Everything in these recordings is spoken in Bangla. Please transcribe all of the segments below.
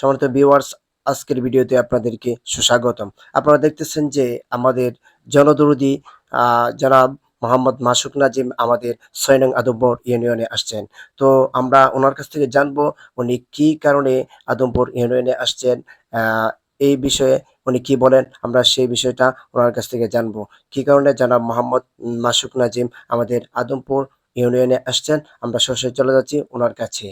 সম্মানিত ভিউয়ার্স আজকের ভিডিওতে আপনাদেরকে সুস্বাগতম। আপনারা দেখতেছেন যে আমাদের জনদরদি জনাব মোহাম্মদ মাসুক নাজিম আমাদের ছয় নং আদমপুর ইউনিয়নে আসছেন। তো আমরা ওনার কাছ থেকে জানব উনি কি কারণে আদমপুর ইউনিয়নে আসছেন এই বিষয়ে উনি কি বলেন, আমরা সেই বিষয়টা ওনার কাছ থেকে জানব। কি কারণে জনাব মোহাম্মদ মাসুক নাজিম আমাদের আদমপুর ইউনিয়নে আসছেন, আমরা সরাসরি চলে যাচ্ছি ওনার কাছে।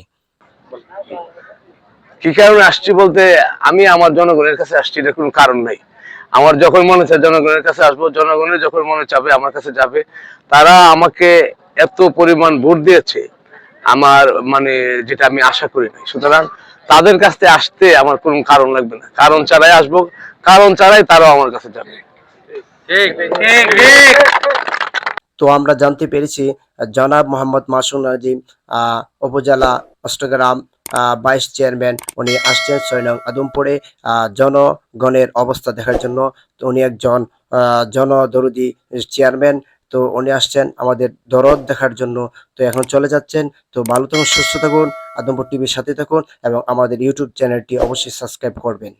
কি কারণে আসছি বলতে আমি আমার জনগণের কাছে আসছি এটা কোনো কারণ নাই। আমার যখন মনে চায় জনগণের কাছে আসব জনগণের যখন মনে চাবে আমার কাছে যাবে তারা আমাকে এত পরিমাণ ভোট দিয়েছে আমার মানে যেটা আমি আশা করি নাই। সুতরাং তাদের কাছ থেকে আসতে আমার কোনো কারণ লাগবে না। কারণ ছাড়াই আসব কারণ ছাড়াই তারাও আমার কাছে যাবে। তো আমরা জানতে পেরেছি জনাব মোহাম্মদ মাসুম নাজিম আহ, উপজেলা অষ্টগ্রাম ভাইস চেয়ারম্যান উনি আসছেন ছয় নং আদমপুরে জনগণের অবস্থা দেখার জন্য তো উনি একজন জনদরদি চেয়ারম্যান তো উনি আসছেন আমাদের দরদ দেখার জন্য। তো এখন চলে যাচ্ছেন। তো ভালো থাকুন, সুস্থ থাকুন, আদমপুর টিভির সাথে থাকুন এবং আমাদের ইউটিউব চ্যানেলটি অবশ্যই সাবস্ক্রাইব করবেন।